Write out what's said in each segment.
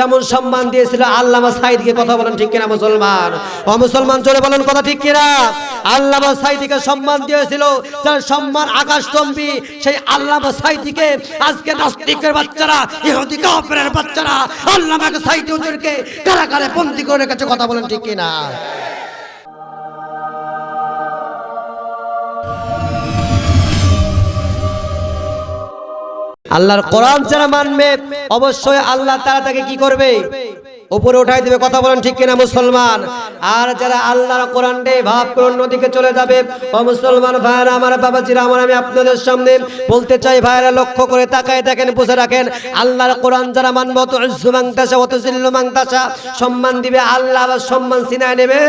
যেমন সম্মান দিয়েছিল আল্লামা সাইদকে, কথা বলেন ঠিক কিনা মুসলমান? ও মুসলমান চলে বলেন কথা ঠিক কিনা? আল্লামা সাইদিকে সম্মান দিয়েছিল, যার সম্মান আকাশতম্বী সেই আল্লামা সাইদিকে, আজকে নাস্তিকের বাচ্চারা, ইহুদি কাফেরের বাচ্চারা, আল্লামাকে সাইদি ওদেরকে কারাগারে বন্দি করে কাছে কথা বলেন ঠিক কিনা? আল্লাহর কোরআন যারা মানবে, অবশ্যই আল্লাহ তারা তাকে কি করবে? উপরে উঠাই দিবে, কথা বলেন ঠিক কিনা, মুসলমান? আর যারা আল্লাহর কোরআন ডে ভাব করে অন্যদিকে চলে যাবে। ও মুসলমান ভাইরা আমার বাবাজিরা, আমার, আমি আপনাদের সামনে বলতে চাই ভাইরা লক্ষ্য করে তাকায় দেখেন, বুঝে রাখেন, আল্লাহর কোরআন যারা মানবে, অত ইজ্জু মাংতাসা, অত জিল্লু মাংতাসা, সম্মান দিবে, আল্লাহ আবার সম্মান সিনায় নেবে।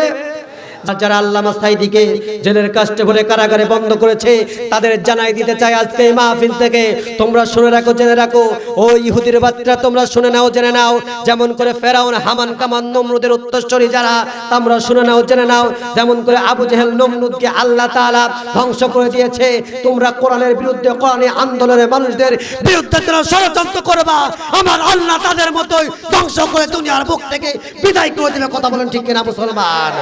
আর যারা আল্লামা সাইদিকে জেলের কাস্টে ভরে কারাগারে বন্ধ করেছে, তাদের জানাই দিতে চাই আজকে এই মাহফিল থেকে। তোমরা শুনে রাখো, জেনে রাখো। ও ইহুদির বাচ্চারা, তোমরা শুনে নাও, জেনে নাও। যেমন করে ফেরাউন, হামান, কামান, নমরুদের উত্তরস্বরী যারা, তোমরা শুনে নাও, জেনে নাও। যেমন করে আবু জেহেল, নমরুদকে আল্লাহ তাআলা ধ্বংস করে দিয়েছে। তোমরা কোরআনের বিরুদ্ধে কোরআনের আন্দোলনের মানুষদের বিরুদ্ধে যারা ষড়যন্ত্র করবা, আমার আল্লাহ তাদের মতোই ধ্বংস করে দুনিয়ার বুক থেকে বিদায় করে দিবে। কথা বলেন ঠিক কিনা, মুসলমান?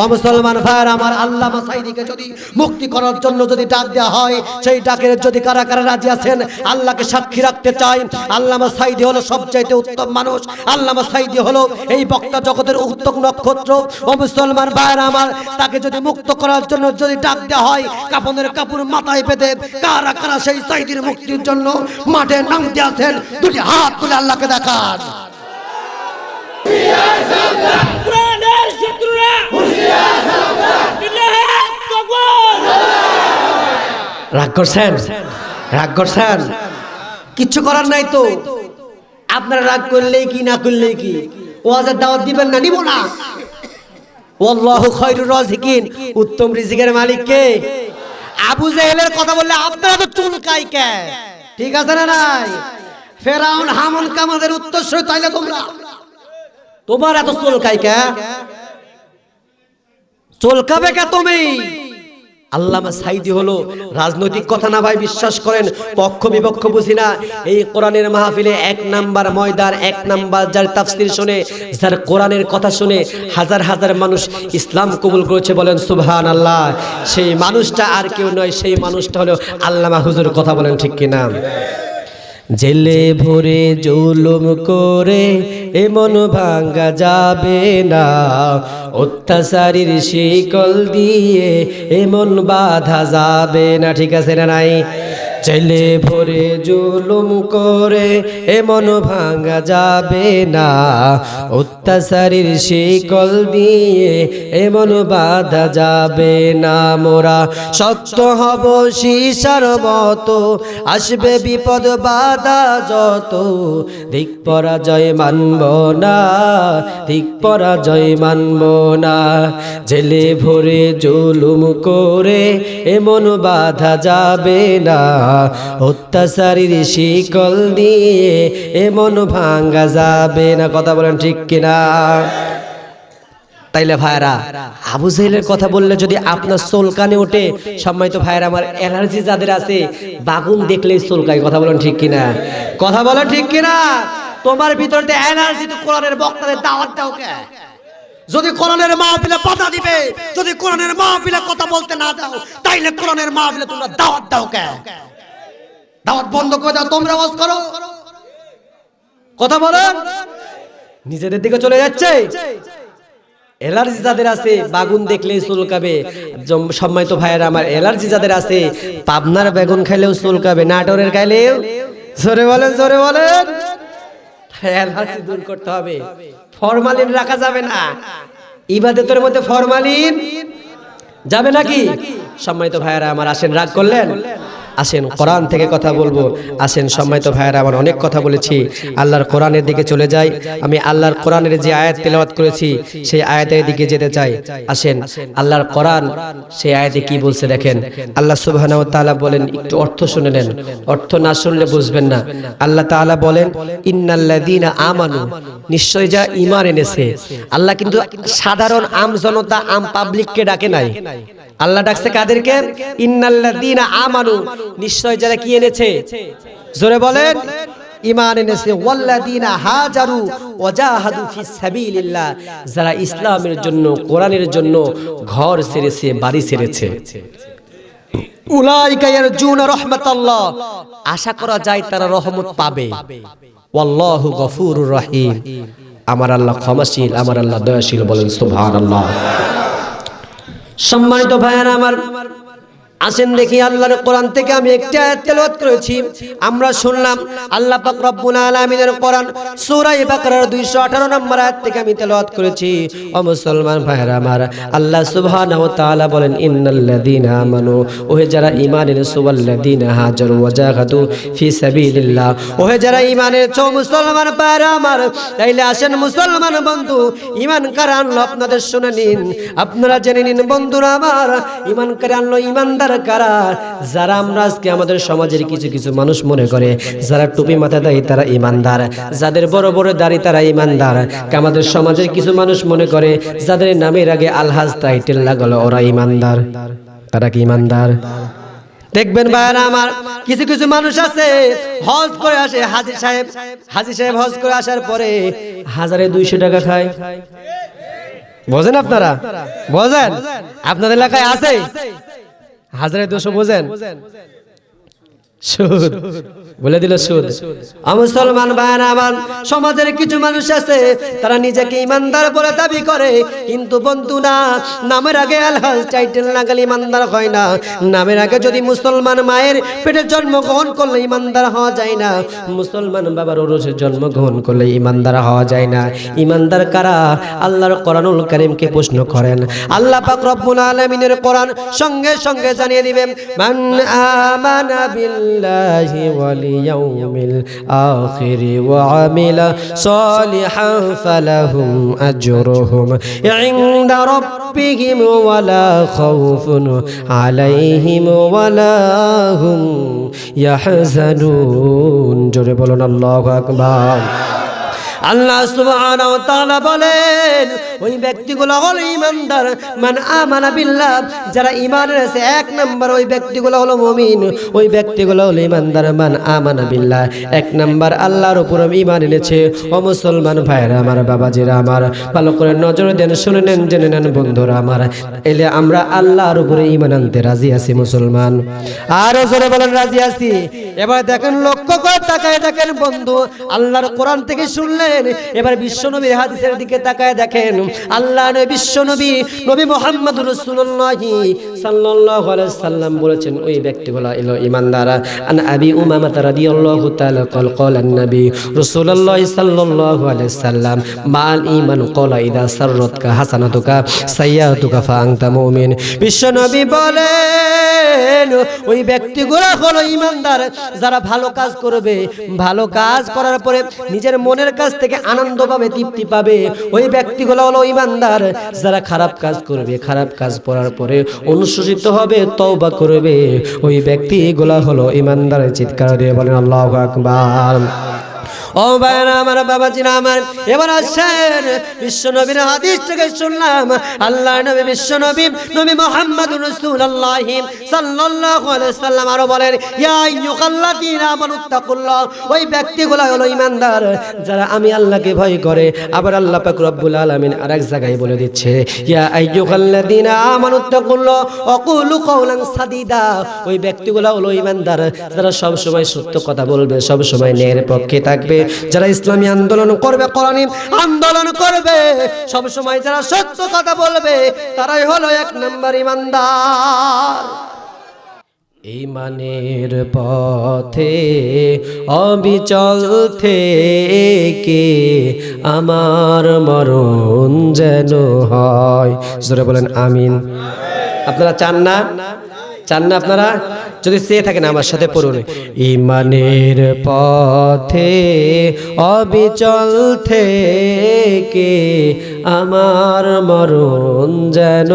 ও মুসলমান ভাইয়ের, আমার আল্লাহ মাসাইদিকে যদি মুক্তি করার জন্য যদি ডাক দেওয়া হয়, সেই ডাকের যদি কারা কারা রাজি আছেন, আল্লাহকে সাক্ষী রাখতে চাই। আল্লাহ সাইদি হলো সবচাইতে উত্তম মানুষ। আল্লাহ সাইদি হলো এই বক্তা জগতের উত্তম নক্ষত্র। ও মুসলমান ভাইয়ের, আমার তাকে যদি মুক্ত করার জন্য যদি ডাক দেওয়া হয়, কাপনের কাপড় মাথায় পেতে কারা কারা সেই সাইদির মুক্তির জন্য মাঠে নামতে আছেন, দুটি হাত তুলে আল্লাহকে দেখান। We কোরআনের শত্রুরা! রাগ করছেন? রাগ করছেন? কিচ্ছু করার নাই তো। আপনারা রাগ করলেই কি, না করলেই কি? ওয়াজের দাওয়াত দিবেন না, নিব না। ওয়াল্লাহু খায়রুর রাজিকিন। উত্তম রিজিকের মালিক কে? আবু জাহেলের কথা বললে আপনারা তো চুলকাই কে? ঠিক আছে না নাই? ফেরাউন, হামন কামাদের উত্তরসূরি তাইলে তোমরা। তোমার এত চুলকাই কে? চলকাবে কে তুমি? আল্লামা সাইদি হলো রাজনৈতিক কথা না ভাই বিশ্বাস করেন, পক্ষ বিপক্ষ বুঝি না। এই কোরআনের মাহফিলে এক নাম্বার ময়দান এক নাম্বার যার তাফসির শুনে, যার কোরআনের কথা শুনে, হাজার হাজার মানুষ ইসলাম কবুল করেছে বলেন সুবহান আল্লাহ সেই মানুষটা আর কেউ নয়, সেই মানুষটা হলো আল্লামা হুজুর, কথা বলেন ঠিক কিনা? জেলে ভরে জুলুম করে এমন ভাঙ্গা যাবে না। অত্যাচারীর শিকল দিয়ে এমন বাধা যাবে না। ঠিক আছে না নাই? জেলে ভরে জুলুম করে এমন ভাঙা যাবে না। অত্যাচারীর শিকল দিয়ে এমন বাধা যাবে না মোরা। শক্ত হব শিশার মতো, আসবে বিপদ বাধা যত। দিক পরাজয় মানব না, দিক পরাজয় মানব না। জেলে ভরে জুলুম করে এমন বাধা যাবে না। অত্যাচারীর শিকল দিয়ে এমন ভাঙ্গা যাবে না, কথা বলেন ঠিক কিনা? তাইলে ভাইরা আবু জাহেলের কথা বললে যদি আপনার চুলকানে ওঠে, সম্মানিত ভাইরা আমার অ্যালার্জি যাদের আছে, বাগুন দেখলেই চুলকায় কথা বলেন ঠিক কিনা? কথা বলেন ঠিক কিনা? তোমার ভিতর এনার্জি তো কোরআনের বক্তাদের দাওয়াত দাও কে? যদি কোরআনের মাহফিলে বাধা দিবে, যদি কোরআনের মাহফিলে কথা বলতে না দাও, তাইলে কোরআনের মাহফিলে তোমরা দাওয়াত দাও কে? দাওয়াত বন্ধ করে দাও, তোমরা ওয়াজ করো। কথা বলেন? নিজেদের দিকে চলে যাচ্ছে। এলার্জি যাদের আছে, বাগুন দেখলেই চুলকাবে সম্মানিত ভাইয়েরা, আমার এলার্জি যাদের আছে, পাবনার বেগুন খাইলেও চুলকাবে নাটোরের খাইলেও জোরে বলেন জোরে বলেন। অ্যালার্জি দূর করতে হবে। ফরমালিন রাখা যাবে না। ইবাদতের মধ্যে ফরমালিন যাবে নাকি? সম্মানিত ভাইয়েরা, আমার আসেন, রাগ করলেন? আসেন, কোরআন থেকে কথা বলব। আসেন, সম্মানিত ভাইয়েরা, আমার অনেক কথা বলেছি। আল্লাহর কোরআনের দিকে চলে যাই। আমি আল্লাহর কোরআনের যে আয়াত তেলাওয়াত করেছি, সেই আয়াতের দিকে যেতে চাই। আসেন, আল্লাহর কোরআন, সেই আয়াতে কি বলছে দেখেন। আল্লাহ সুবহানাহু তাআলা বলেন, একটু অর্থ শুনে নেন। অর্থ না শুনলে বুঝবেন না। আল্লাহ তাআলা বলেন, ইন্নাল্লাযীনা আমানু। নিশ্চয় যা ঈমান এনেছে। আল্লাহ কিন্তু সাধারণ আম জনতা, আম পাবলিককে ডাকে নাই। আল্লাহ ডাকছে কাদেরকে? ইন্নাল্লাযীনা আমানু। নিশ্চয় যারা কি এনেছে? জোরে বলেন যারা ইসলামের জন্য, কোরআনের জন্য ঘর ছেড়েছে বাড়ি ছেড়েছে আশা করা যায় তারা রহমত পাবে। ওয়াল্লাহু আমার আল্লাহ ক্ষমাশীল, আমার আল্লাহ দয়াশীল বলেন সম্মানিত ভাইয়ারা আমার আসেন দেখি আল্লাহর কোরআন থেকে আমি একটা তেলাওয়াত করেছি। আমরা শুনলাম, আল্লাহ পাক রব্বুল আলামিনের কোরআন সূরা বাকারার 218 নম্বর আয়াত থেকে আমি তেলাওয়াত করেছি। ও মুসলমান ভাইরা আমার, আল্লাহ সুবহানাহু ওয়া তাআলা বলেন, ইন্নাল্লাযীনা আমানু, ওহে যারা ঈমান এনেছো, ওয়াল্লাযীনা হাজারু ওয়া জাহাদু ফি সাবিলিল্লাহ। ওহে যারা ঈমান এনেছো, মুসলমান ভাইরা আমার, তাইলে আসেন মুসলমান বন্ধু, ঈমান কার আনলো আপনাদের শুনে নিন। আপনারা জেনে নিন বন্ধুরা আমার, ঈমান কার আনলো ঈমানদার কারা যারা আমরা আজকে আমাদের সমাজের কিছু কিছু মানুষ মনে করে, যারা টুপি মাথা দেয় তারা ইমানদার, যাদের বড় বড় দাড়ি তারা ইমানদার। আমাদের সমাজের কিছু মানুষ মনে করে, যাদের নামের আগে আলহাজ টাইটেল লাগালো, ওরা ইমানদার। তারা কি ইমানদার? দেখবেন ভাইরা আমার কিছু কিছু মানুষ আছে, হজ করে আসে, হাজি সাহেব হাজি সাহেব হজ করে আসার পরে হাজারে দুইশো টাকা খায়। বোঝেন আপনারা? বোঝেন? আপনাদের এলাকায় আছে? হাজারে দুশো বোঝেন? সুদ বলে দিল সুদ। মুসলমান ভাইরা আমার সমাজের কিছু মানুষ আছে, তারা নিজেকে ইমানদার বলে দাবি করে, কিন্তু বন্ধু না, নামের আগে আলহাজ টাইটেল লাগালে ইমানদার হয় না। নামের আগে যদি মুসলমান মায়ের পেটে জন্মগ্রহণ করলে ইমানদার হওয়া যায় না, মুসলমান বাবার ওরসে জন্মগ্রহণ করলে ইমানদার হওয়া যায় না। ইমানদার কারা? আল্লাহর কোরআনুল কারীমকে প্রশ্ন করেন। আল্লাহ পাক রব্বুল আলামিনের কোরআন সঙ্গে সঙ্গে জানিয়ে দিবেন, মান আমানা বিল্লাহি ওয়াল واليوم الآخر وعمل صالحا فلهم أجرهم عند ربهم ولا خوف عليهم ولا هم يحزنون. جرب الله أكبر. আল্লাহু সুবহানাহু ওয়া তাআলা বলেন, ওই ব্যক্তিগুলো হলো ঈমানদার। মান আমানা বিল্লাহ, যারা ঈমান এনেছে, এক নাম্বার ওই ব্যক্তিগুলো হলো মুমিন। ওই ব্যক্তিগুলো হলো ঈমানদার। মান আমানা বিল্লাহ, এক নাম্বার আল্লাহর উপর ঈমান এনেছে। ও মুসলমান ভাইরা আমার, বাবাজিরা আমার, ভালো করে নজর দেন, শুনে নেন, জেনে নেন, বন্ধুরা আমার। এলে আমরা আল্লাহর উপরে ঈমান আনতে রাজি আছি, মুসলমান। আরও জোরে বলেন, রাজি আছি। এবার দেখেন, লক্ষ্য করে তাকায় দেখেন, বন্ধু, আল্লাহর কোরআন থেকে শুনলেন শুনলেন এবার বিশ্বনবীর হাদিসের দিকে তাকায় দেখেন। আল্লাহ নবী, বিশ্বনবী, নবী মোহাম্মদ সাল্লাল্লাহু আলাইহি সাল্লাম বলেছেন, ওই ব্যক্তিগুলো এলো ইমানদার আন আবি উমামা তা রাদিয়াল্লাহু তাআলা কল কল নবী রাসূলুল্লাহ সাল্লাল্লাহু আলাইহি সাল্লাম, মাল ঈমান কলা ইদা সাররাতকা হাসানাতুকা সাইয়াতুকা ফা আনতা মুমিন। বিশ্বনবী বলে ওই ব্যক্তিগুলো হলো ইমানদার যারা ভালো কাজ করবে। ভালো কাজ করার পরে নিজের মনের কাছ থেকে আনন্দ পাবে তৃপ্তি পাবে। ওই ব্যক্তিগুলো হলো ইমানদার, যারা খারাপ কাজ করবে, খারাপ কাজ করার পরে অনুশোচিত হবে, তওবা করবে। ওই ব্যক্তিগুলো হলো ইমানদারের চিৎকার দিয়ে বলেন, আল্লাহু আকবার। ও আমার আমার এবার আসেন। বিশ্ব নবীর হাদিস থেকে শুনলাম আল্লাহ নবী বিশ্ব নবী নবী মোহাম্মদ সাল্লাম আরও বলেন ওই ব্যক্তিগুলো হলো ঈমানদার, যারা আমি আল্লাহকে ভয় করে। আবার আল্লাহ পাক রব্বুল আলামিন এক জায়গায় বলে দিচ্ছে, ইয়া আইয়ুহাল্লাযীনা আমানুত্তাকুল্লাহ ওয়াকুলু কাওলান ওই ব্যক্তিগুলো হলো ঈমানদার, যারা সব সময় সত্য কথা বলবে সব সময় ন্যায়ের পক্ষে থাকবে। যারা ইসলামী আন্দোলন করবে আন্দোলন করবে, সব সময় যারা সত্য কথা বলবে, তারাই হলো এক নম্বর ইমানদার। ইমানের পথে অবিচল থেকে আমার মরণ যেন হয়। বলেন, আমিন। আপনারা চান না? চান না আপনারা? যদি চেয়ে থাকেন আমার সাথে পড়ুন। ইমানের পথে অবিচল থেকে আমার মরণ যেন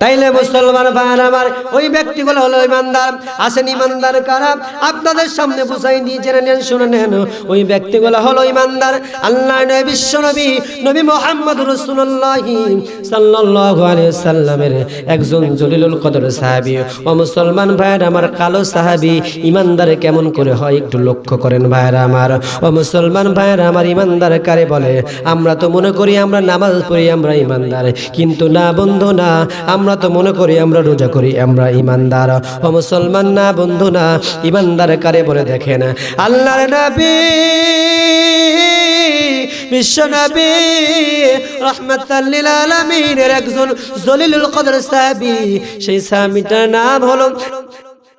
তাইলে মুসলমান ভাইয়ের আমার, ওই ব্যক্তিগুলো হলো ইমানদার, আসেন ইমানদার কারা? আপনাদের সামনে বুঝাই দিয়ে জেনে নেন, শুনে নেন। ওই ব্যক্তিগুলো হলো ইমানদার আল্লাহ নবী, বিশ্ব নবী নবী মোহাম্মদ রসুল্লাহ আলাইহি সাল্লামের একজন জলিলুল কদর সাহাবী। ও মুসলমান ভাইয়ের আমার কালো সাহাবী, ইমানদার কেমন করে হয় একটু লক্ষ্য করেন ভাইয়েরা আমার। ও মুসলমান ভাইয়েরা আমার ইমানদার কারে বলে, আমরা তো মনে করি আমরা নামাজ পড়ি, আমরা ইমানদার। কিন্তু না বন্ধু, না, আমরা তো মনে করি আমরা রোজা করি, আমরা ইমানদার ও মুসলমান না, বন্ধু না ইমানদার কারে বলে দেখেন? আল্লাহর নবী, বিশ্ব নবী রহমতাল্লিল আলমিনের একজন জলিল কদর সাহাবি, সেই সাহাবিটার নাম হলো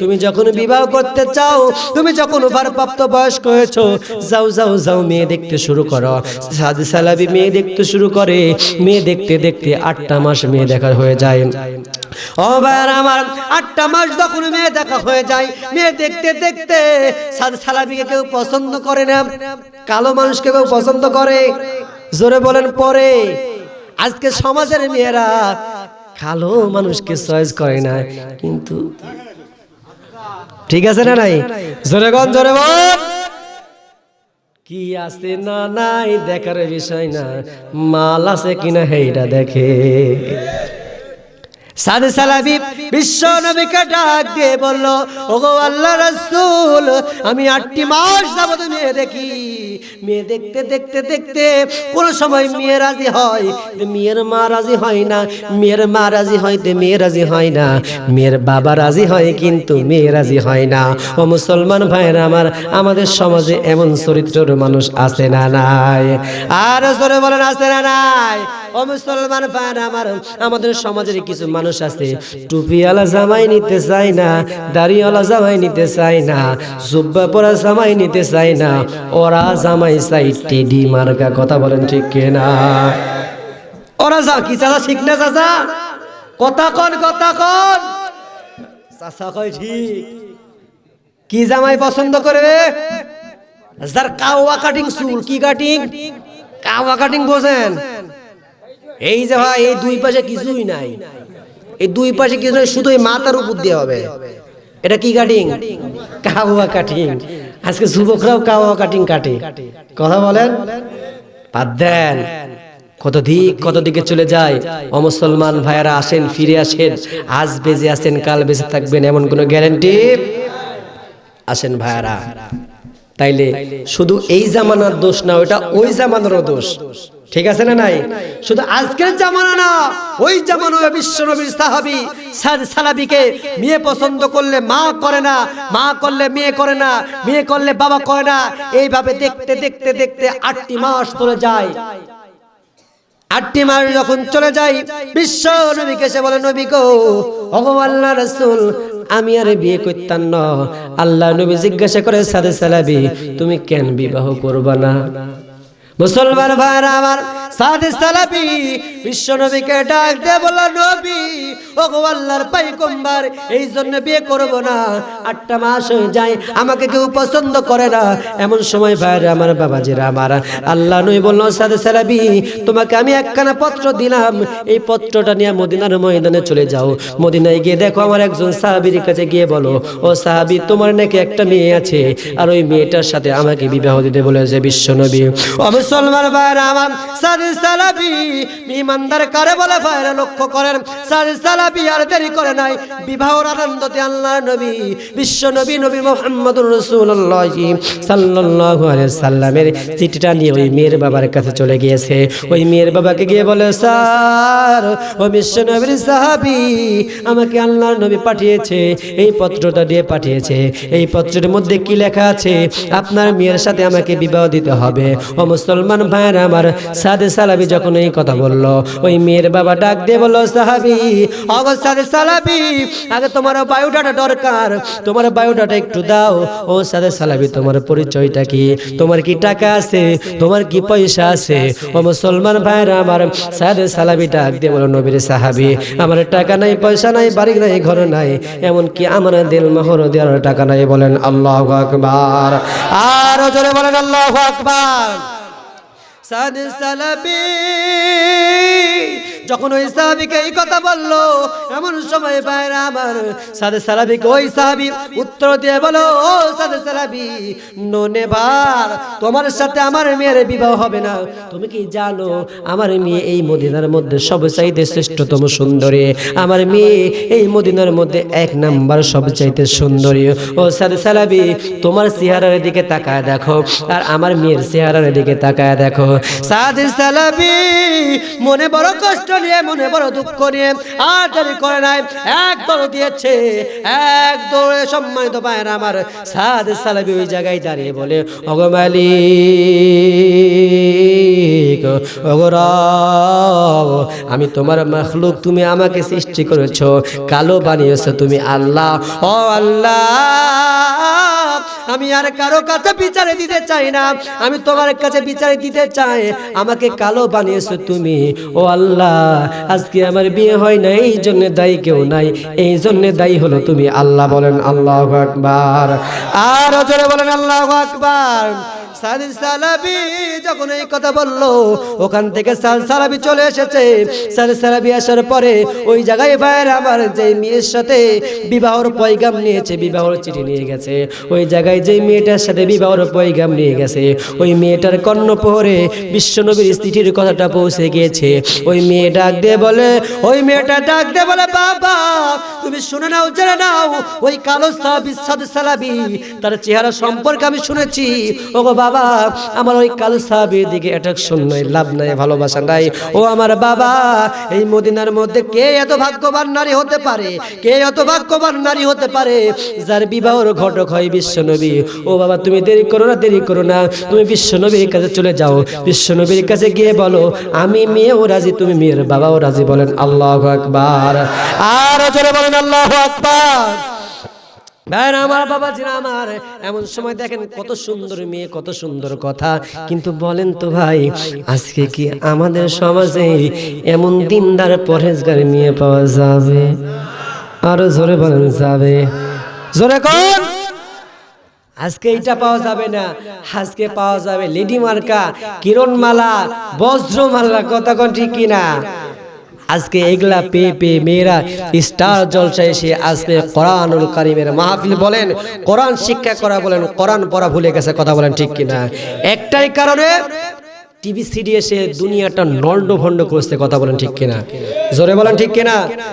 তুমি যখন বিবাহ করতে চাও, তুমি যখন ভারপ্রাপ্ত বয়স্ক হয়েছো, যাও যাও যাও, মেয়ে দেখতে শুরু করো। সাদি সালাবি মেয়ে দেখতে শুরু করে, মেয়ে দেখতে দেখতে আটটা মাস মেয়ে দেখা হয়ে যায়। ও ভাইয়ার আমার, আটটা মাস যখন মেয়ে দেখা হয়ে যায়, মেয়ে দেখতে দেখতে সাদ সালাবিকে কেউ পছন্দ করে না, কালো মানুষকে কেউ পছন্দ করে। জোরে বলেন, পরে। আজকে সমাজের মেয়েরা কালো মানুষকে চয়েস করে না, কিন্তু ঠিক আছে না নাই? জোরে গন জোরে বল কি আছে না নাই দেখার বিষয় না? মাল আছে কিনা হেইটা দেখে। সাদে সালাবি বিশ্ব নবীকে ডাক দিয়ে বলল, ওগো আল্লাহ রসুল, আমি আটটি মাস যাবত মেয়ে দেখি। মেয়ে দেখতে দেখতে দেখতে কোন সময় মেয়ে রাজি হয়? মেয়ের মা রাজি হয় না, মেয়ের মা রাজি হইতে মেয়ে রাজি হয় না। মেয়ের বাবা রাজি হয়, কিন্তু মেয়ে রাজি হয় না। ও মুসলমান ভাইয়েরা আমার, আমাদের সমাজে এমন চরিত্রের মানুষ আছে না নাই? আর জোরে বলেন, আছে না নাই? ও মুসলমান ভাইয়েরা আমার, আমাদের সমাজের কিছু মানুষ আছে, টুপিওয়ালা জামাই নিতে চায় না, দাড়িওয়ালা জামাই নিতে চায় না, জুব্বা পরা জামাই নিতে চায় না, ওরা জামাই চাই টেডি মার্কা, কথা বলেন ঠিক কিনা? ওরা যা, কি চাচা, ঠিক না চাচা? কথা কন কথা কন। চাচা কয় ঠিক। কি জামাই পছন্দ করবে যার কাওয়া কাটিং চুল, কি কাটিং কাওয়া কাটিং বোঝেন? এই যে ভাই, এই দুই পাশে কিছুই নাই। এই দুই পাশে কিছু নাই, শুধু এই মাথার উপর দিয়ে হবে। এটা কি কাটিং কাওয়া কাটিং আজকে যুবকরাও কাওয়া কাটিং কাটে। কথা বলেন? বাদ দেন। কত দিক কত দিকে চলে যায়? অমুসলমান ভাইয়ারা আসেন, ফিরে আসেন, আজ বেজে আসেন কাল বেঁচে থাকবেন, এমন কোনো গ্যারান্টি আসেন ভাইয়ারা। তাইলে শুধু এই জামানার দোষ না ওটা ওই জামানারও দোষ। ঠিক আছে না নাই? শুধু আজকের জামানা না, ওই জামানা বিশ্ব নবীর সাহাবি সালাবিকে মেয়ে পছন্দ করলে মা করে না, মা করলে মেয়ে করে না, মেয়ে করলে বাবা করে না, এইভাবে দেখতে দেখতে দেখতে আটটি মাস চলে যায়। আটটি মাস যখন চলে যাই বিশ্ব নবীকে সে বলে, নবী গো আল্লাহ রসুল, আমি আরে বিয়ে করতাম না। আল্লাহ নবী জিজ্ঞাসা করে, সাদে সালাবি, তুমি কেন বিবাহ করবা না? মুসলমান ভাইরা আমার সাদে সালাবি বিশ্ব নবীকে ডাক দে নবী। এই জন্য বিয়ে করব না। আটটা মাস হয়ে যায়, আমাকে কেউ পছন্দ করে না। এমন সময় আমার বাবাজিরা আমার, আল্লাহ নই বলল, সাদে সালাবি, তোমাকে আমি একখানা পত্র দিলাম। এই পত্রটা নিয়ে মদিনার ময়দানে চলে যাও। মদিনায় গিয়ে দেখো আমার একজন সাহাবির কাছে গিয়ে বলো, ও সাহাবি, তোমার নাকি একটা মেয়ে আছে? আর ওই মেয়েটার সাথে আমাকে বিবাহ দিতে বলেছে বিশ্ব নবী ও মুসলমান ভাইরা আমার মেয়ের বাবার কাছে চলে গিয়েছে। ওই মেয়ের বাবাকে গিয়ে বলে, স্যার, ও বিশ্ব নবীর সাহাবী, আমাকে আল্লাহর নবী পাঠিয়েছে। এই পত্রটা দিয়ে পাঠিয়েছে। এই পত্রের মধ্যে কি লেখা আছে? আপনার মেয়ের সাথে আমাকে বিবাহ দিতে হবে। ও মুসলমান ভাইয়ের আমার সাদে সালাবি যখন এই কথা বলল, ওই মেয়ের বাবা ডাক দিয়ে বলল, সাহাবি, অগ সাদে সালাবি, আগে তোমার বায়োডাটা দরকার, তোমার বায়োডাটা একটু দাও। ও সাদে সালাবি, তোমার পরিচয়টা কি? তোমার কি টাকা আছে? তোমার কি পয়সা আছে? ও মুসলমান ভাইয়ের আমার সাদে সালাবি ডাক দিয়ে বলো নবীর সাহাবি, আমার টাকা নাই, পয়সা নাই, বাড়ি নাই, ঘর নাই, এমনকি আমার দিল মোহর দেওয়ার টাকা নাই। বলেন, আল্লাহ আকবার। আর জোরে বলেন, আল্লাহ আকবার। সাদ সালাবি যখন ওই সাহাবিকে এই কথা বলল, এমন সময় বাইরে আমার সাদে সালাবিকে ওই সাহাবি উত্তর দিয়ে বলো, ও সাদে সালাবি, ননে ভার তোমার সাথে আমার মেয়ের বিবাহ হবে না। তুমি কি জানো, আমার মেয়ে এই মদিনার মধ্যে সবচাইতে শ্রেষ্ঠতম সুন্দরী। আমার মেয়ে এই মদিনার মধ্যে এক নাম্বার সবচাইতে সুন্দরী। ও সাদে সালাবি, তোমার চেহারার দিকে তাকায় দেখো, আর আমার মেয়ের চেহারার দিকে তাকায় দেখো। সাদে সালাবি, মনে বড় কষ্ট নিয়ে মনে বড় দুঃখ নিয়ে আর দেরি করে নাই। এক দৌড় দিয়েছে, এক দৌড়ে সম্মানিত পায়ের আমার সাদ সালাবি ওই জায়গায় দাঁড়িয়ে বলে অগরাব আমি তোমার মখলুক তুমি আমাকে সৃষ্টি করেছ, কালো বানিয়েছো তুমি আল্লাহ। ও আল্লাহ আমি আর কারও কাছে বিচারে দিতে চাই না। আমি তোমার কাছে বিচারে দিতে চাই। আমাকে কালো বানিয়েছো তুমি। ও আল্লাহ, আজকে আমার বিয়ে হয় না, এই জন্য দায়ী কেউ নাই। এই জন্য দায়ী হলো তুমি। আল্লাহ বলেন, আল্লাহ আকবার। আর জোরে বলেন, আল্লাহ আকবার। সাদিন সালাবি যখন এই কথা বলল, ওখান থেকে সাল সালাবি চলে এসেছে। সাল সালাবি আসার পরে ওই জায়গায় ভাইয়ের আমার যে মেয়ের সাথে বিবাহর পয়গাম নিয়েছে, বিবাহর চিঠি নিয়ে গেছে। ওই জায়গায় যে মেয়েটার সাথে বিবাহর পয়গাম নিয়ে গেছে, ওই মেয়েটার কর্ণপহরে বিশ্বনবীর চিঠির কথাটা পৌঁছে গিয়েছে। ওই মেয়ে ডাক দিয়ে বলে, ওই মেয়েটা ডাক দিয়ে বলে, বাবা, তুমি শুনে নাও, জেনে নাও, ওই কালো সাহাবি সাদ সালাবি, তার চেহারা সম্পর্কে আমি শুনেছি। ও গো বাবা, আমার ওই কালো সাহাবির দিকে অ্যাট্রাকশন নাই, লাভ নাই, ভালোবাসা নাই। ও আমার বাবা, এই মদিনার মধ্যে কে এত ভাগ্যবান নারী হতে পারে? কে এত ভাগ্যবান নারী হতে পারে? যার বিবাহর ঘটক হয় বিশ্বনবী। ও বাবা, তুমি দেরি করো না, দেরি করো না। তুমি বিশ্বনবীর কাছে চলে যাও। বিশ্বনবীর কাছে গিয়ে বলো, আমি মেয়েও রাজি, তুমি মেয়ের বাবাও রাজি, বলেন আল্লাহ আকবার। আর জোরে বলেন আল্লাহ আকবার। ভাই আমার বাবা জিরা আমার। এমন সময় দেখেন কত সুন্দর মেয়ে, কত সুন্দর কথা। কিন্তু বলেন তো ভাই, আজকে কি আমাদের সমাজে এমন দিনদার পরহেজগার মেয়ে পাওয়া যাবে? আরও জোরে বলেন, যাবে। জোরে কোন। আজকে এটা পাওয়া যাবে না। আজকে পাওয়া যাবে লেডি মার্কা কিরণ কিরণমালা, বজ্রমালা, কথা কোন ঠিক কিনা? আজকে এগুলা পেয়ে পেয়ে মেয়েরা স্টার জলসায় এসে আজকে কোরআনুল কারিমের মাহফিল বলেন, কোরআন শিক্ষা করা বলেন, কোরআন পড়া ভুলে গেছে কথা বলেন ঠিক কিনা? একটাই কারণে টিভি সিডি এসে দুনিয়াটা নন্ড ভন্ড করছে কথা বলেন ঠিক কিনা? জোরে বলেন ঠিক কিনা?